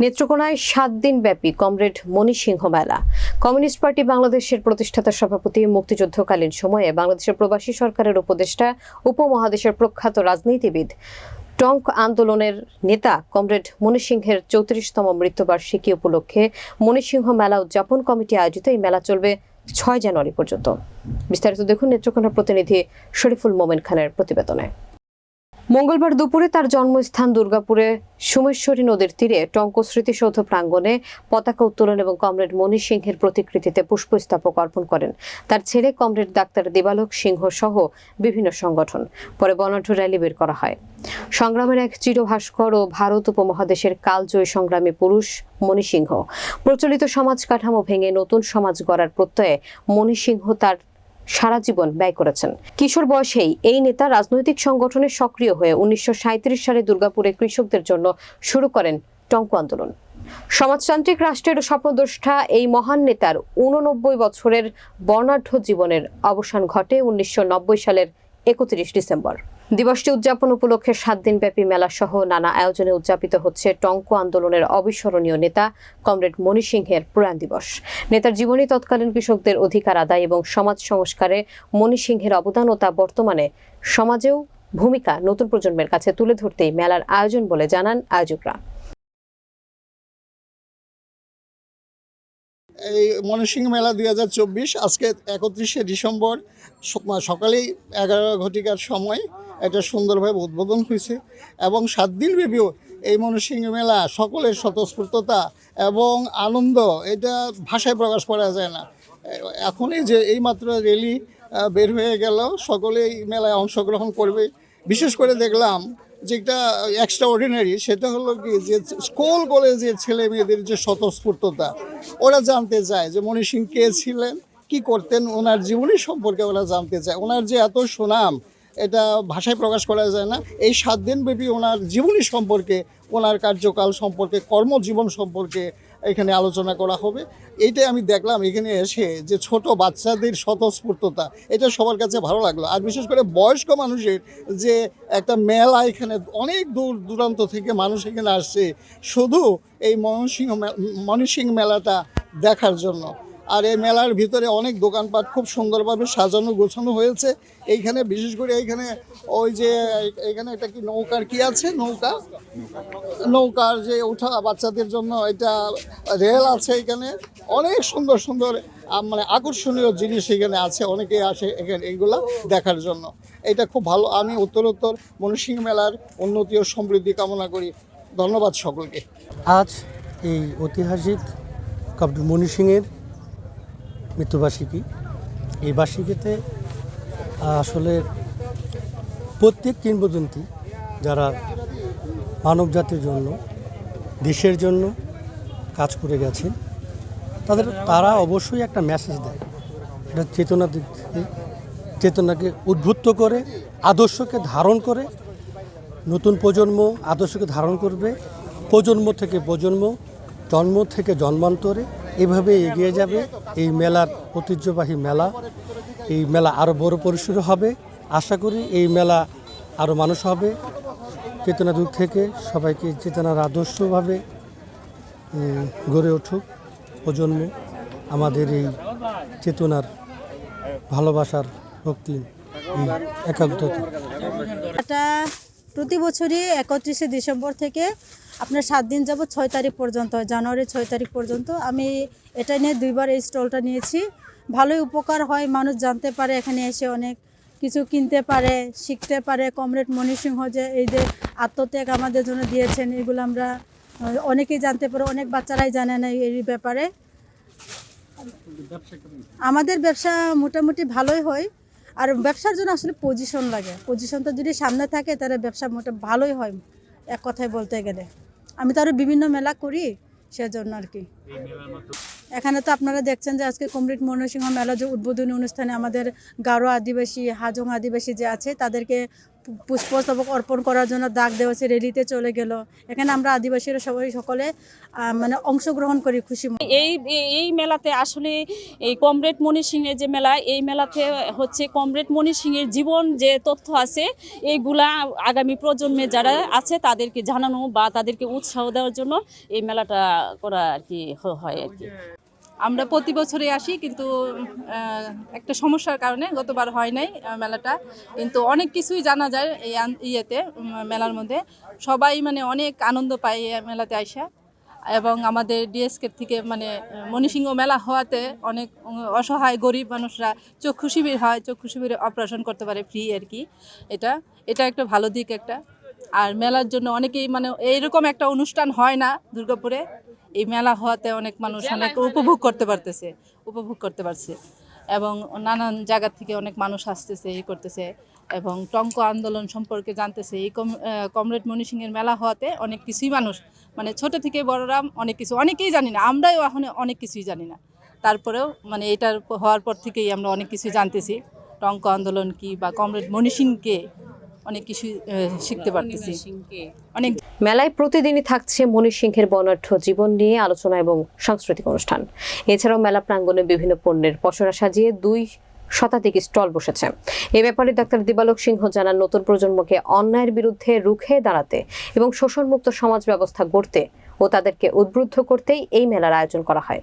নেত্রকোনায় সাত দিন ব্যাপী কমরেড মণি সিংহ মেলা। কমিউনিস্ট পার্টি বাংলাদেশের প্রতিষ্ঠাতা সভাপতি মুক্তিযুদ্ধকালীন সময়ে বাংলাদেশের প্রবাসী সরকারের উপদেষ্টা, উপমহাদেশের প্রখ্যাত রাজনীতিবিদ, টঙ্ক আন্দোলনের নেতা কমরেড মণি সিংহের চৌত্রিশতম মৃত্যুবার্ষিকী উপলক্ষে মণি সিংহ মেলা উদযাপন কমিটি আয়োজিত। এই মেলা চলবে ছয় জানুয়ারি পর্যন্ত। বিস্তারিত দেখুন নেত্রকোনার প্রতিনিধি শরীফুল মোমেন খানের প্রতিবেদনে। মঙ্গলবার দুপুরে তার জন্মস্থান দুর্গাপুরে সুমেশ্বরী নদীর তীরে টঙ্ক স্মৃতিসৌধ প্রাঙ্গণে পতাকা উত্তোলন এবং কমরেড মণি সিংহের প্রতিকৃতিতে পুষ্পস্তবক অর্পণ করেন। তার ছেলে কমরেড ডাক্তার দিবালোক সিংহ সহ বিভিন্ন সংগঠন। পরে বর্ণাঢ্য র্যালি বের করা হয়। সংগ্রামের এক চিরভাস্কর ও ভারত উপমহাদেশের কালজয়ী সংগ্রামী পুরুষ মণি সিংহ। প্রচলিত সমাজ কাঠামো ভেঙে নতুন সমাজ গড়ার প্রত্যয়ে মণি সিংহ তার সারা জীবন ব্যয় করেছেন। কিশোর বয়সেই এই নেতা রাজনৈতিক সংগঠনে সক্রিয় হয়ে উনিশশো সাঁইত্রিশ সালে দুর্গাপুরে কৃষকদের জন্য শুরু করেন টঙ্ক আন্দোলন। সমাজতান্ত্রিক রাষ্ট্রের স্বপ্নদ্রষ্টা এই মহান নেতার উননব্বই বছরের বর্ণাঢ্য জীবনের অবসান ঘটে উনিশশো নব্বই সালের একত্রিশ ডিসেম্বর। দিবসটি উদযাপন উপলক্ষে সাত দিনব্যাপী মেলা সহ নানা আয়োজনে উদযাপিত হচ্ছে টঙ্ক আন্দোলনের অবিস্মরণীয় নেতা কমরেড মণি সিংহের প্রয়াণ দিবস। নেতার জীবনী তৎকালীন কৃষকদের অধিকার আদায় এবং সমাজ সংস্কারে মণি সিংহের অবদান তা বর্তমানে সমাজেও ভূমিকা নতুন প্রজন্মের কাছে তুলে ধরতেই মেলার আয়োজন বলে জানান আয়োজকরা। এই মনসিংহ মেলা দুই হাজার চব্বিশ আজকে একত্রিশে ডিসেম্বর সকালেই এগারো ঘটিকার সময় এটা সুন্দরভাবে উদ্বোধন হয়েছে এবং সাত দিন ব্যাপীও এই মনসিংহ মেলা সকলের স্বতঃস্ফূর্ততা এবং আনন্দ এটা ভাষায় প্রকাশ করা যায় না। এখনই যে এইমাত্র র্যালি আহ, বের হয়ে গেল সকলেই মেলায় অংশগ্রহণ করবে। বিশেষ করে দেখলাম যেটা এক্সট্রা অর্ডিনারি সেটা হলো কি যে স্কুল কলেজের ছেলে মেয়েদের যে স্বতঃস্ফূর্ততা ওরা জানতে চায় যে সিং কে ছিলেন কি করতেন ওনার জীবনী সম্পর্কে ওরা জানতে চায়। ওনার যে এত সুনাম এটা ভাষায় প্রকাশ করা যায় না। এই সাত দিন ব্যাপী ওনার জীবনী সম্পর্কে, ওনার কার্যকাল সম্পর্কে, কর্মজীবন সম্পর্কে এখানে আলোচনা করা হবে। এইটাই আমি দেখলাম এখানে এসে যে ছোট বাচ্চাদের স্বতঃস্ফূর্ততা, এটা সবার কাছে ভালো লাগল। আর বিশেষ করে বয়স্ক মানুষের যে একটা মেলা এখানে অনেক দূর দূরান্ত থেকে মানুষ এখানে আসছে, শুধু এই ময়মনসিংহ মে- ময়মনসিংহ মেলাটা দেখার জন্য। আর এই মেলার ভিতরে অনেক দোকানপাট খুব সুন্দরভাবে সাজানো, গোছানো হয়েছে। এইখানে বিশেষ করে এইখানে ওই যে এখানে একটা কি নৌকার কি আছে? নৌকা? নৌকার যে ওঠা বাচ্চাদের জন্য এটা রেল আছে এখানে। অনেক সুন্দর সুন্দর মানে আকর্ষণীয় জিনিস এখানে আছে অনেকে আসে এখানে এইগুলা দেখার জন্য। এটা খুব ভালো, আমি উত্তরোত্তর মনসিংহ মেলার উন্নতি ও সমৃদ্ধি কামনা করি। ধন্যবাদ সকলকে। আজ এই ঐতিহাসিক মণি সিংয়ের মৃত্যুবার্ষিকী এই বার্ষিকীতে, আসলে প্রত্যেক কিংবদন্তি যারা মানব জাতির জন্য, দেশের জন্য কাজ করে গেছেন, তাদের, তারা অবশ্যই একটা মেসেজ দেয়। এটা চেতনা চেতনাকে উদ্বুদ্ধ করে, আদর্শকে ধারণ করে, নতুন প্রজন্ম আদর্শকে ধারণ করবে। প্রজন্ম থেকে প্রজন্ম, জন্ম থেকে জন্মান্তরে এভাবে এগিয়ে যাবে। এই মেলার ঐতিহ্যবাহী মেলা। এই মেলা আরও বড় পরিসরে হবে। আশা করি এই মেলা আরও মানুষ হবে। চেতনা দূর থেকে সবাইকে চেতনার আদর্শভাবে গড়ে উঠুক। প্রজন্ম, আমাদের এই চেতনার ভালোবাসার ভক্তি একাগ্রতা। প্রতি বছরই একত্রিশে ডিসেম্বর থেকে আপনার সাত দিন যাব ছয় তারিখ পর্যন্ত জানুয়ারি ছয় তারিখ পর্যন্ত। আমি এটা নিয়ে দুইবার এই স্টলটা নিয়েছি। ভালোই উপকার হয়, মানুষ জানতে পারে, এখানে এসে অনেক কিছু কিনতে পারে, শিখতে পারে। কমরেড মণি সিংহ যে এই যে আত্মত্যাগ আমাদের জন্য দিয়েছেন, এগুলো আমরা অনেকেই জানতে পারে, অনেক বাচ্চারাই জানে না এই ব্যাপারে। আমাদের ব্যবসা মোটামুটি ভালোই হয়। আর ব্যবসার জন্য আসলে পজিশন লাগে। পজিশনটা যদি সামনে থাকে, তাহলে ব্যবসা মোটে ভালোই হয়, এক কথায় বলতে গেলে। আমি তো আরও বিভিন্ন মেলা করি, সেজন্য আর কি। এখানে তো আপনারা দেখছেন যে আজকে কমরেড ময়মনসিংহ মেলা যে উদ্বোধনী অনুষ্ঠানে আমাদের গারো আদিবাসী, হাজং আদিবাসী যে আছে, তাদেরকে পুষ্পস্তবক অর্পণ করার জন্য ডাক দেওয়া হয়েছে, রেলিতে চলে গেল এখানে আমরা আদিবাসীরা সবাই সকলে মানে অংশগ্রহণ করি খুশি। এই এই মেলাতে আসলে এই কমরেড মণি সিংয়ের যে মেলা, এই মেলাতে হচ্ছে কমরেড মণি সিংয়ের জীবন যে তথ্য আছে, এইগুলা আগামী প্রজন্মে যারা আছে তাদেরকে জানানো বা তাদেরকে উৎসাহ দেওয়ার জন্য এই মেলাটা করা আর কি হয় আর কি আমরা প্রতি বছরে আসি, কিন্তু একটা সমস্যার কারণে গতবার হয় নাই মেলাটা। কিন্তু অনেক কিছুই জানা যায় এই ইয়েতে মেলার মধ্যে। সবাই মানে অনেক আনন্দ পায় মেলাতে আইসা। এবং আমাদের ডিএসকে থেকে মানে মণিসিংহ মেলা হওয়াতে অনেক অসহায় গরিব মানুষরা চক্ষু শিবির হয়, চক্ষু শিবিরে অপারেশন করতে পারে ফ্রি আর কি। এটা এটা একটা ভালো দিক একটা। আর মেলার জন্য অনেকেই মানে এইরকম একটা অনুষ্ঠান হয় না দুর্গাপুরে। এই মেলা হওয়াতে অনেক মানুষ অনেক উপভোগ করতে পারতেছে উপভোগ করতে পারছে। এবং নানান জায়গা থেকে অনেক মানুষ আসতেছে এই করতেছে এবং টঙ্ক আন্দোলন সম্পর্কে জানতেছে। এই কম কমরেড মণি সিংয়ের মেলা হওয়াতে অনেক কিছুই মানুষ মানে ছোট থেকে বড়রা অনেক কিছু অনেকেই জানি না আমরাও এখন অনেক কিছুই জানি না। তারপরেও মানে এটার হওয়ার পর থেকেই আমরা অনেক কিছু জানতেছি। টঙ্ক আন্দোলন কি বা কমরেড মণি সিংকে অনেক কিছু শিখতে পারতেছি। অনেক মেলায় প্রতিদিনই থাকছে মণি সিংহের বর্ণাঢ্য জীবন নিয়ে আলোচনা এবং সাংস্কৃতিক অনুষ্ঠান। এছাড়াও মেলা প্রাঙ্গণে বিভিন্ন পণ্যের পসরা সাজিয়ে দুই শতাধিক স্টল বসেছে। এ ব্যাপারে ডাক্তার দিবালক সিংহ জানান নতুন প্রজন্মকে অন্যায়ের বিরুদ্ধে রুখে দাঁড়াতে এবং শোষণমুক্ত সমাজ ব্যবস্থা গড়তে ও তাদেরকে উদ্বুদ্ধ করতেই এই মেলার আয়োজন করা হয়।